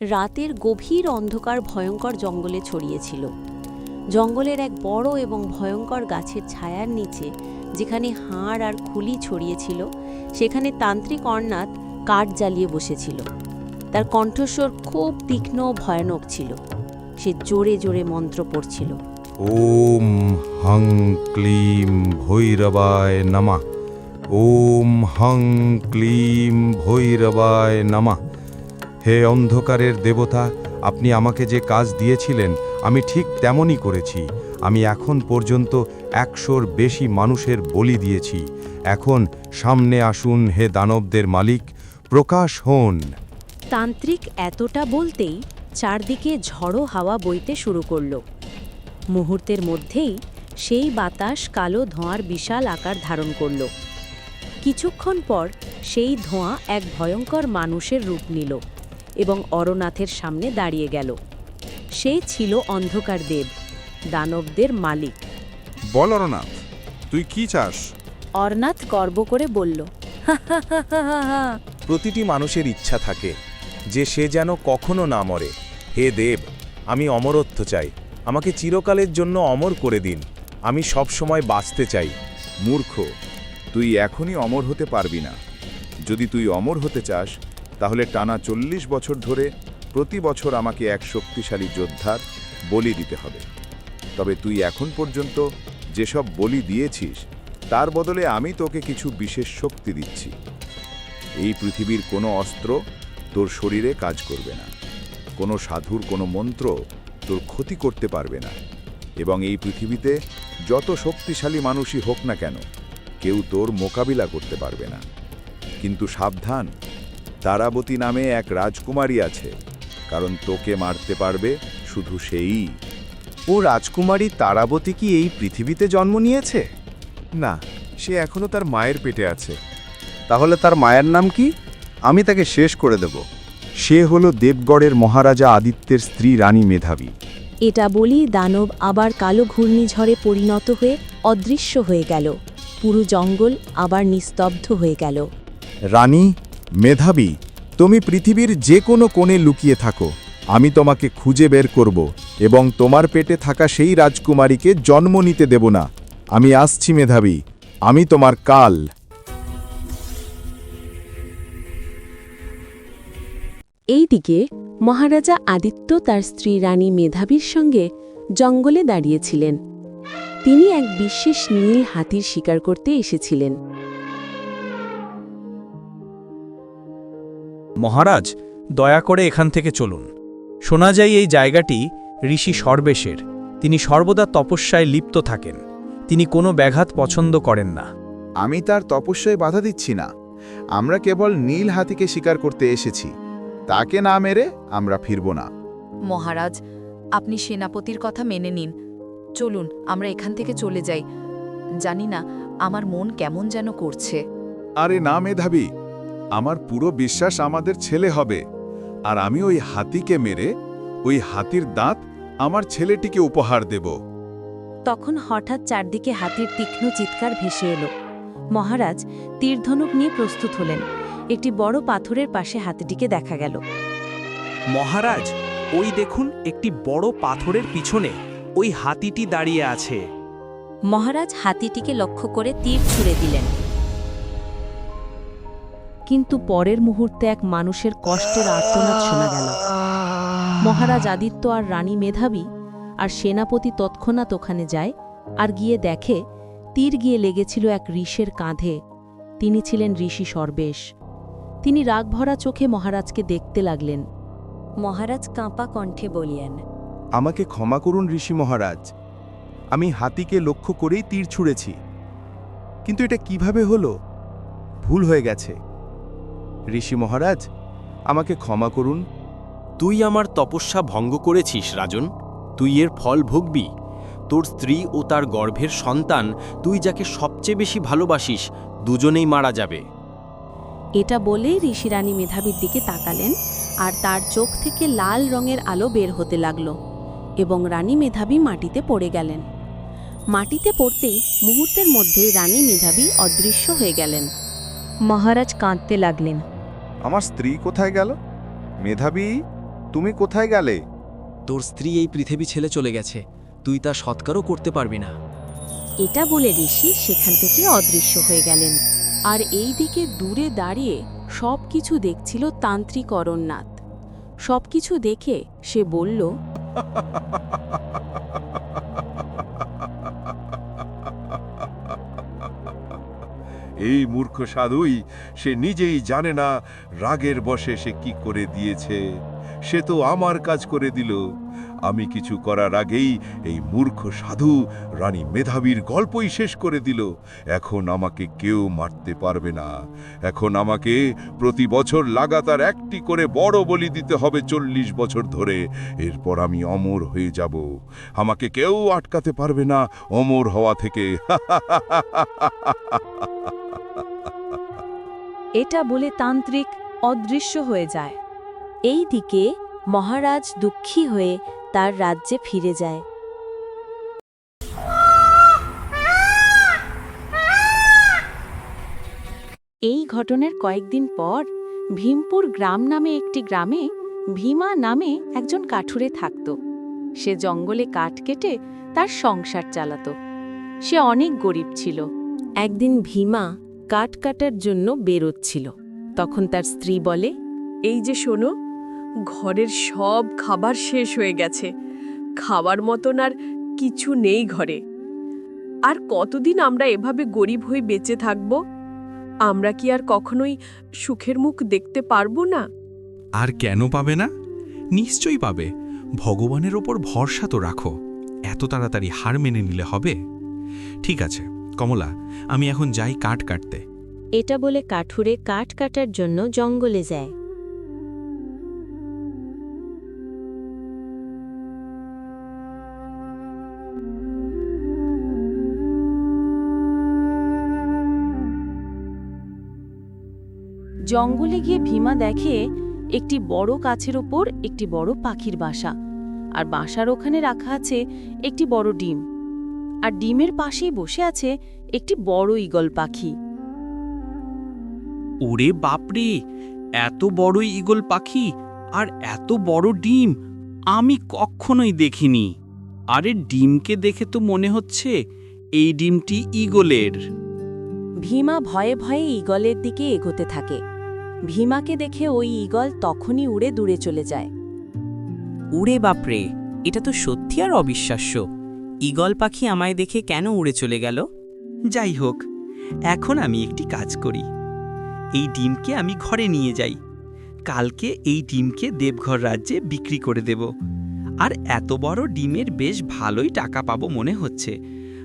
রাতের গভীর অন্ধকার ভয়ঙ্কর জঙ্গলে ছড়িয়েছিল। জঙ্গলের এক বড় এবং ভয়ঙ্কর গাছের ছায়ার নিচে, যেখানে হাড় আর খুলি ছড়িয়েছিল, সেখানে তান্ত্রিক অর্ণাথ কাঠ জ্বালিয়ে বসেছিল। তার কণ্ঠস্বর খুব তীক্ষ্ণ ভয়ানক ছিল। সে জোরে জোরে মন্ত্র পড়ছিল। ওম হং ক্লিম ভৈরবায় নমঃ। ওম হং ক্লিম ভৈরবায় নমঃ। হে অন্ধকারের দেবতা, আপনি আমাকে যে কাজ দিয়েছিলেন, আমি ঠিক তেমনই করেছি। আমি এখন পর্যন্ত একশোর বেশি মানুষের বলি দিয়েছি। এখন সামনে আসুন হে দানবদের মালিক, প্রকাশ হন। তান্ত্রিক এতটা বলতেই চারদিকে ঝড়ো হাওয়া বইতে শুরু করল। মুহূর্তের মধ্যেই সেই বাতাস কালো ধোঁয়ার বিশাল আকার ধারণ করল। কিছুক্ষণ পর সেই ধোঁয়া এক ভয়ঙ্কর মানুষের রূপ নিল। এবং অরনাথের সামনে দাঁড়িয়ে গেল। সে ছিল অন্ধকার দেব দানবদের মালিক। বল অরনাথ তুই কি চাস? অরনাথ গর্ব করে বলল প্রতিটি মানুষের ইচ্ছা থাকে যে সে যেন কখনো না মরে। হে দেব আমি অমরত্ব চাই। আমাকে চিরকালের জন্য অমর করে দিন। আমি সব সময় বাঁচতে চাই। মূর্খ তুই এখনই অমর হতে পারবি না। যদি তুই অমর হতে চাস তাহলে টানা চল্লিশ বছর ধরে প্রতি বছর আমাকে এক শক্তিশালী যোদ্ধার বলি দিতে হবে। তবে তুই এখন পর্যন্ত যেসব বলি দিয়েছিস, তার বদলে আমি তোকে কিছু বিশেষ শক্তি দিচ্ছি। এই পৃথিবীর কোনো অস্ত্র তোর শরীরে কাজ করবে না। কোনো সাধুর কোনো মন্ত্র তোর ক্ষতি করতে পারবে না। এবং এই পৃথিবীতে যত শক্তিশালী মানুষই হোক না কেন, কেউ তোর মোকাবিলা করতে পারবে না। কিন্তু সাবধান তারাবতী নামে এক রাজকুমারী আছে কারণ তোকে মারতে পারবে শুধু সেই। ও রাজকুমারী তারাবতী কি এই পৃথিবীতে জন্ম নিয়েছে? না সে এখনও তার মায়ের পেটে আছে। তাহলে তার মায়ের নাম কি? আমি তাকে শেষ করে দেব। সে হল দেবগড়ের মহারাজা আদিত্যের স্ত্রী রানী মেধাবী। এটা বলি দানব আবার কালো ঘূর্ণিঝড়ে পরিণত হয়ে অদৃশ্য হয়ে গেল। পুরো জঙ্গল আবার নিস্তব্ধ হয়ে গেল। রানী মেধাবী, তুমি পৃথিবীর যে কোনো কোণে লুকিয়ে থাকো। আমি তোমাকে খুঁজে বের করব এবং তোমার পেটে থাকা সেই রাজকুমারীকে জন্ম নিতে দেব না। আমি আসছি, মেধাবী। আমি তোমার কাল। এইদিকে মহারাজা আদিত্য তার স্ত্রী রানী মেধাবীর সঙ্গে জঙ্গলে দাঁড়িয়েছিলেন। তিনি এক বিশেষ নীল হাতির শিকার করতে এসেছিলেন। মহারাজ দয়া করে এখান থেকে চলুন। শোনা যায় এই জায়গাটি ঋষি সর্বেশের। তিনি সর্বদা তপস্যায় লিপ্ত থাকেন। তিনি কোনো ব্যাঘাত পছন্দ করেন না। আমি তার তপস্যায় বাধা দিচ্ছি না। আমরা কেবল নীল হাতিকে শিকার করতে এসেছি। তাকে না মেরে আমরা ফিরব না। মহারাজ আপনি সেনাপতির কথা মেনে নিন। চলুন আমরা এখান থেকে চলে যাই। জানি না আমার মন কেমন যেন করছে। আরে না মেধাবী। আমার পুরো বিশ্বাস আমাদের ছেলে হবে। আর আমি ওই হাতিকে মেরে ওই হাতির দাঁত আমার ছেলেটিকে উপহার দেব। তখন হঠাৎ চারদিকে হাতির তীক্ষ্ণ চিৎকার ভেসে এলো। মহারাজ তীরধনুক নিয়ে প্রস্তুত হলেন। একটি বড় পাথরের পাশে হাতিটিকে দেখা গেল। মহারাজ ওই দেখুন একটি বড় পাথরের পিছনে ওই হাতিটি দাঁড়িয়ে আছে। মহারাজ হাতিটিকে লক্ষ্য করে তীর ছুঁড়ে দিলেন। কিন্তু পরের মুহূর্তে এক মানুষের কষ্টের আর্তনাদ শোনা গেল। মহারাজ আদিত্য আর রানী মেধাবী আর সেনাপতি তৎক্ষণাৎ ওখানে যায় আর গিয়ে দেখে তীর গিয়ে লেগেছিল এক ঋষের কাঁধে। তিনি ছিলেন ঋষি সর্বেশ। তিনি রাগভরা চোখে মহারাজকে দেখতে লাগলেন। মহারাজ কাঁপা কণ্ঠে বলিয়েন আমাকে ক্ষমা করুন ঋষি মহারাজ। আমি হাতিকে লক্ষ্য করেই তীর ছুঁড়েছি। কিন্তু এটা কীভাবে হলো? ভুল হয়ে গেছে। ঋষি মহারাজ আমাকে ক্ষমা করুন। তুই আমার তপস্যা ভঙ্গ করেছিস রাজন। তুই এর ফল ভুগবি। তোর স্ত্রী ও তার গর্ভের সন্তান তুই যাকে সবচেয়ে বেশি ভালোবাসিস দুজনেই মারা যাবে। এটা বলেই ঋষি রানী মেধাবীর দিকে তাকালেন আর তার চোখ থেকে লাল রঙের আলো বের হতে লাগল এবং রানী মেধাবী মাটিতে পড়ে গেলেন। মাটিতে পড়তেই মুহূর্তের মধ্যে রানী মেধাবী অদৃশ্য হয়ে গেলেন। মহারাজ কাঁদতে লাগলেন। আমার স্ত্রী কোথায় গেল? মেধাবী তুমি কোথায় গেলে? তোর স্ত্রী এই পৃথিবী ছেলে চলে গেছে তুই তা সৎকারও করতে পারবি না। এটা বলে ঋষি সেখান থেকে অদৃশ্য হয়ে গেলেন। আর এই দিকে দূরে দাঁড়িয়ে সব কিছু দেখছিল তান্ত্রিক অরণ্যাথ সব কিছু দেখে সে বলল এই মূর্খ সাধুই, সে নিজেই জানে না রাগের বশে সে কি করে দিয়েছে। সে তো আমার কাজ করে দিল। আমি কিছু করার আগেই এই মূর্খ সাধু, রানী মেধাবীর গল্পই শেষ করে দিল। এখন আমাকে কেউ মারতে পারবে না। এখন আমাকে প্রতি বছর লাগাতার একটি করে বড় বলি দিতে হবে চল্লিশ বছর ধরে। এরপর আমি অমর হয়ে যাব। আমাকে কেউ আটকাতে পারবে না অমর হওয়া থেকে। এটা বলে তান্ত্রিক অদৃশ্য হয়ে যায়। এই দিকে মহারাজ দুঃখী হয়ে তার রাজ্যে ফিরে যায়। এই ঘটনার কয়েকদিন পর ভীমপুর গ্রাম নামে একটি গ্রামে ভীমা নামে একজন কাঠুরে থাকত। সে জঙ্গলে কাঠ কেটে তার সংসার চালাত। সে অনেক গরিব ছিল। একদিন ভীমা কাঠ কাটার জন্য বেরোচ্ছিল। তখন তার স্ত্রী বলে, এই যে শোনো, ঘরের সব খাবার শেষ হয়ে গেছে। খাবার মতন আর কিছু নেই ঘরে। আর কতদিন আমরা এভাবে গরিব হয়ে বেঁচে থাকব? আমরা কি আর কখনোই সুখের মুখ দেখতে পারব না? আর কেন পাবে না? নিশ্চয়ই পাবে। ভগবানের ওপর ভরসা তো রাখো। এত তাড়াতাড়ি হার মেনে নিলে হবে। ঠিক আছে। কমলা, আমি এখন যাই কাঠ কাটতে। এটা বলে কাঠুরে কাঠ কাটার জন্য জঙ্গলে যায়। জঙ্গলে গিয়ে ভীমা দেখে একটি বড় গাছের ওপর একটি বড় পাখির বাসা, আর বাসার ওখানে রাখা আছে একটি বড় ডিম। আর ডিমের পাশেই বসে আছে একটি বড় ঈগল পাখি। ওরে বাপরে এত বড় ঈগল পাখি আর এত বড় ডিম আমি কখনোই দেখিনি। আরে ডিমকে দেখে তো মনে হচ্ছে এই ডিমটি ঈগলের। ভীমা ভয়ে ভয়ে ঈগলের দিকে এগোতে থাকে। ভীমাকে দেখে ওই ঈগল তখনই উড়ে দূরে চলে যায়। উড়ে বাপরে এটা তো সত্যি আর অবিশ্বাস্য। ঈগল পাখি আমায় দেখে কেন উড়ে চলে গেল? যাই হোক, এখন আমি একটি কাজ করি। এই ডিমকে আমি ঘরে নিয়ে যাই। কালকে এই ডিমকে দেবঘর রাজ্যে বিক্রি করে দেব। আর এত বড় ডিমের বেশ ভালোই টাকা পাবো মনে হচ্ছে।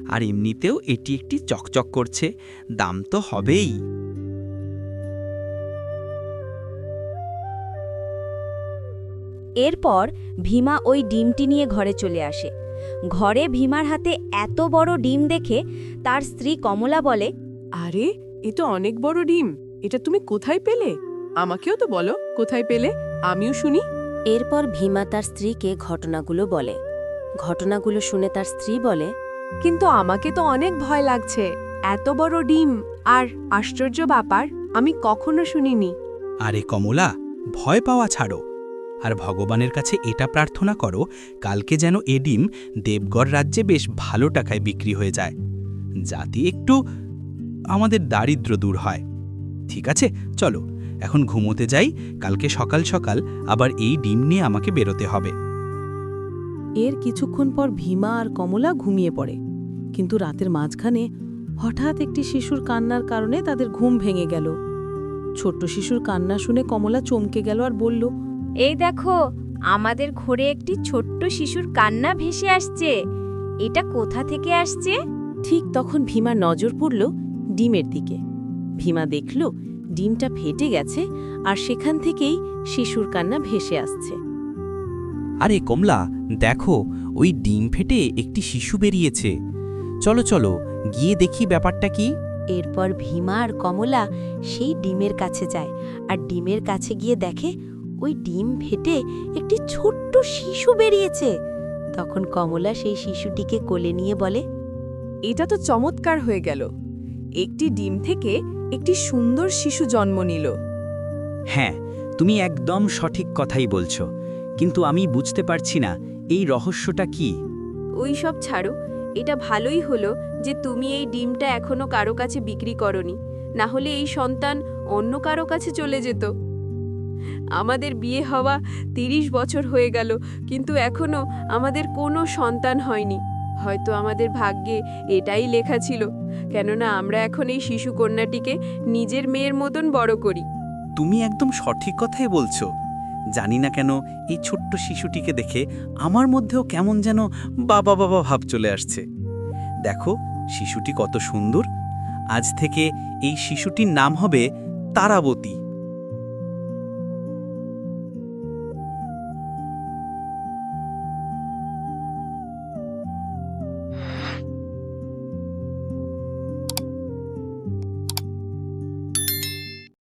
আর এমনিতেও এটি একটি চকচক করছে, দাম তো হবেই। এরপর ভীমা ওই ডিমটি নিয়ে ঘরে চলে আসে। ঘরে ভীমার হাতে এত বড় ডিম দেখে তার স্ত্রী কমলা বলে আরে এ তো অনেক বড় ডিম। এটা তুমি কোথায় পেলে? আমাকেও তো বলো কোথায় পেলে? আমিও শুনি। এরপর ভীমা তার স্ত্রীকে ঘটনাগুলো বলে। ঘটনাগুলো শুনে তার স্ত্রী বলে কিন্তু আমাকে তো অনেক ভয় লাগছে। এত বড় ডিম আর আশ্চর্য ব্যাপার আমি কখনো শুনিনি। আরে কমলা ভয় পাওয়া ছাড়ো। আর ভগবানের কাছে এটা প্রার্থনা করো, কালকে যেন এ ডিম দেবগড় রাজ্যে বেশ ভালো টাকায় বিক্রি হয়ে যায়, যাতে একটু আমাদের দারিদ্র দূর হয়। ঠিক আছে, চলো, এখন ঘুমোতে যাই, কালকে সকাল সকাল আবার এই ডিম নিয়ে আমাকে বেরোতে হবে। এর কিছুক্ষণ পর ভীমা আর কমলা ঘুমিয়ে পড়ে, কিন্তু রাতের মাঝখানে হঠাৎ একটি শিশুর কান্নার কারণে তাদের ঘুম ভেঙে গেল। ছোট্ট শিশুর কান্না শুনে কমলা চমকে গেল আর বলল এই দেখো আমাদের ঘরে একটি ছোট্ট শিশুর কান্না ভেসে আসছে। এটা কোথা থেকে আসছে? ঠিক তখন ভীমা নজর পড়ল ডিমের দিকে। ভীমা দেখল ডিমটা ফেটে গেছে আর সেখান থেকেই শিশুর কান্না ভেসে আসছে। আরে কমলা দেখো ওই ডিম ফেটে একটি শিশু বেরিয়েছে। চলো চলো গিয়ে দেখি ব্যাপারটা কি। এরপর ভীমা আর কমলা সেই ডিমের কাছে যায় আর ডিমের কাছে গিয়ে দেখে ওই ডিম ফেটে একটি ছোট্ট শিশু বেরিয়েছে। তখন কমলা সেই শিশুটিকে কোলে নিয়ে বলে এটা তো চমৎকার হয়ে গেল। একটি ডিম থেকে একটি সুন্দর শিশু জন্ম নিল। হ্যাঁ তুমি একদম সঠিক কথাই বলছো কিন্তু আমি বুঝতে পারছি না এই রহস্যটা কি। ওই সব ছাড়ো এটা ভালোই হলো যে তুমি এই ডিমটা এখনও কারও কাছে বিক্রি করনি না হলে এই সন্তান অন্য কারও কাছে চলে যেত। আমাদের বিয়ে হওয়া তিরিশ বছর হয়ে গেল, কিন্তু এখনও আমাদের কোনো সন্তান হয়নি। হয়তো আমাদের ভাগ্যে এটাই লেখা ছিল, কেননা আমরা এখন এই শিশু কন্যাটিকে নিজের মেয়ের মতন বড় করি। তুমি একদম সঠিক কথাই বলছো। জানি না কেন এই ছোট্ট শিশুটিকে দেখে আমার মধ্যেও কেমন যেন বাবা বাবা ভাব চলে আসছে। দেখো, শিশুটি কত সুন্দর। আজ থেকে এই শিশুটির নাম হবে তারাবতী।